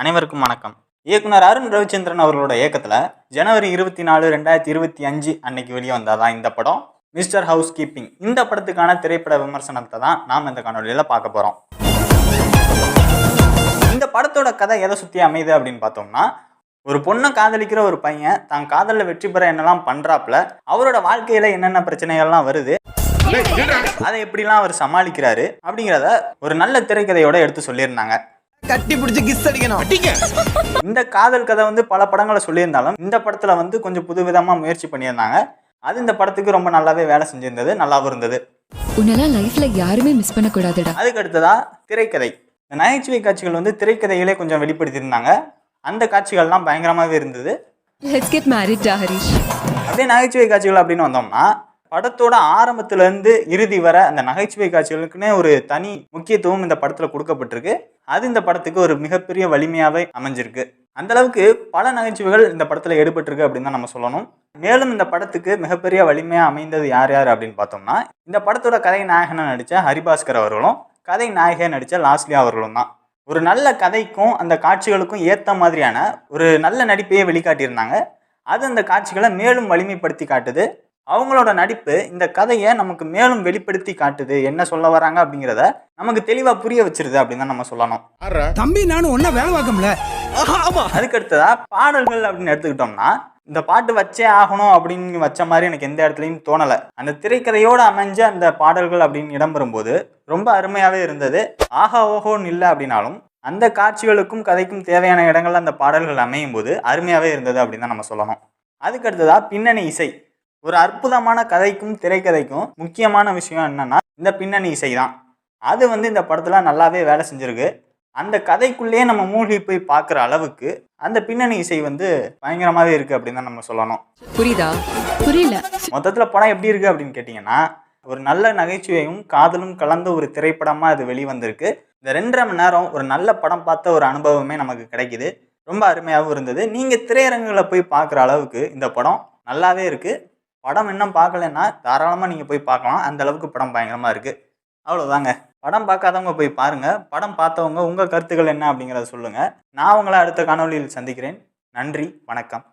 அனைவருக்கும் வணக்கம். இயக்குனர் அருண் ரவிச்சந்திரன் அவர்களோட இயக்கத்தில் ஜனவரி இருபத்தி நாலு ரெண்டாயிரத்தி இருபத்தி அஞ்சு அன்னைக்கு வெளியே வந்தாதான் இந்த படம். Mister housekeeping. இந்த படத்துக்கான திரைப்பட விமர்சனத்தை தான் நாம் இந்த காணொலியில் பார்க்க போகிறோம் இந்த படத்தோட கதை எதை சுற்றி அமையுது அப்படின்னு பார்த்தோம்னா ஒரு பொண்ணை காதலிக்கிற ஒரு பையன் தான் காதலில் வெற்றி பெற என்னெல்லாம் பண்ணுறாப்புல அவரோட வாழ்க்கையில் என்னென்ன பிரச்சனைகள்லாம் வருது அதை எப்படிலாம் அவர் சமாளிக்கிறாரு அப்படிங்கிறத ஒரு நல்ல திரைக்கதையோட எடுத்து சொல்லியிருந்தாங்க. கட்டி பிடிச்சி கிஸ் அடிக்கணும். அடிங்க இந்த காதல் கதை வந்து பல படங்களை சொல்லியிருந்தாலும் இந்த படத்துல வந்து கொஞ்சம் புதுவிதமா முயற்சி பண்ணியிருந்தாங்க. அது இந்த படத்துக்கு ரொம்ப நல்லாவே வேலை செஞ்சிருந்தது நல்லாவும் இருந்தது. உன்னெல்லாம் லைஃப்ல யாருமே மிஸ் பண்ண கூடாதுடா அதுக்கு அடுத்ததா திரைக்கதை. இந்த நகைச்சுவை காட்சிகள் வந்து திரைக்கதையிலே கொஞ்சம் வெளிப்படுத்தியிருந்தாங்க. அந்த காட்சிகள்லாம் பயங்கரமாகவே இருந்தது. லெட்ஸ் கெட் மேரிட் ஹரிஷ் அப்படியே நகைச்சுவை காட்சிகள் அப்படின்னு வந்தோம்னா படத்தோட ஆரம்பத்துல இருந்து இறுதி வரை அந்த நகைச்சுவை காட்சிகளுக்குன்னே ஒரு தனி முக்கியத்துவம் இந்த படத்துல கொடுக்கப்பட்டிருக்கு. அது இந்த படத்துக்கு ஒரு மிகப்பெரிய வலிமையாகவே அமைஞ்சிருக்கு. அந்த அளவுக்கு பல நகைச்சுவைகள் இந்த படத்தில் எடுபட்டிருக்கு அப்படின்னு தான் நம்ம சொல்லணும். மேலும் இந்த படத்துக்கு மிகப்பெரிய வலிமையாக அமைந்தது யார் யார் அப்படின்னு பார்த்தோம்னா இந்த படத்தோட கதை நாயகனாக நடித்த ஹரிபாஸ்கர் அவர்களும் கதை நாயகியா நடித்த லாஸ்லியா அவர்களும் தான். ஒரு நல்ல கதைக்கும் அந்த காட்சிகளுக்கும் ஏற்ற மாதிரியான ஒரு நல்ல நடிப்பையே வெளிக்காட்டியிருந்தாங்க. அது அந்த காட்சிகளை மேலும் வலிமைப்படுத்தி காட்டுது. அவங்களோட நடிப்பு இந்த கதையை நமக்கு மேலும் வெளிப்படுத்தி காட்டுது. என்ன சொல்ல வராங்க அப்படிங்கிறத நமக்கு தெளிவாக புரிய வச்சிருது அப்படின்னு தான் நம்ம சொல்லணும். தம்பி நானும் ஒன்னா வேலை பார்க்கல ஆமா. அதுக்கு அடுத்ததா பாடல்கள் அப்படின்னு எடுத்துக்கிட்டோம்னா இந்த பாட்டு வச்சே ஆகணும் அப்படின்னு வச்ச மாதிரி எனக்கு எந்த இடத்துலையும் தோணலை. அந்த திரைக்கதையோடு அமைஞ்ச அந்த பாடல்கள் அப்படின்னு இடம்பெறும்போது ரொம்ப அருமையாகவே இருந்தது. ஆஹா ஓஹோன்னு இல்லை அப்படின்னாலும் அந்த காட்சிகளுக்கும் கதைக்கும் தேவையான இடங்கள்ல அந்த பாடல்கள் அமையும் போது அருமையாகவே இருந்தது அப்படின்னு தான் நம்ம சொல்லணும். அதுக்கு அடுத்ததா பின்னணி இசை. ஒரு அற்புதமான கதைக்கும் திரைக்கதைக்கும் முக்கியமான விஷயம் என்னன்னா இந்த பின்னணி இசை தான் அது வந்து இந்த படத்தில் நல்லாவே வேலை செஞ்சிருக்கு. அந்த கதைக்குள்ளேயே நம்ம மூழ்கி போய் பார்க்குற அளவுக்கு அந்த பின்னணி இசை வந்து பயங்கரமாகவே இருக்குது அப்படின்னு தான் நம்ம சொல்லணும். புரியுதா? புரியல. மொத்தத்தில் படம் எப்படி இருக்குது அப்படின்னு கேட்டிங்கன்னா ஒரு நல்ல நகைச்சுவையும் காதலும் கலந்த ஒரு திரைப்படமாக அது வெளிவந்திருக்கு. இந்த ரெண்டரை மணி நேரம் ஒரு நல்ல படம் பார்த்த ஒரு அனுபவமே நமக்கு கிடைக்குது. ரொம்ப அருமையாகவும் இருந்தது. நீங்கள் திரையரங்குகளை போய் பார்க்குற அளவுக்கு இந்த படம் நல்லாவே இருக்குது படம் இன்னும் பார்க்கலன்னா தாராளமாக நீங்கள் போய் பார்க்கலாம். அந்த அளவுக்கு படம் பயங்கரமாக இருக்குது அவ்வளோதாங்க படம் பார்க்காதவங்க போய் பாருங்கள் படம் பார்த்தவங்க உங்கள் கருத்துக்கள் என்ன அப்படிங்கிறத சொல்லுங்கள் நான் உங்களை அடுத்த காணொலியில் சந்திக்கிறேன். நன்றி. வணக்கம்.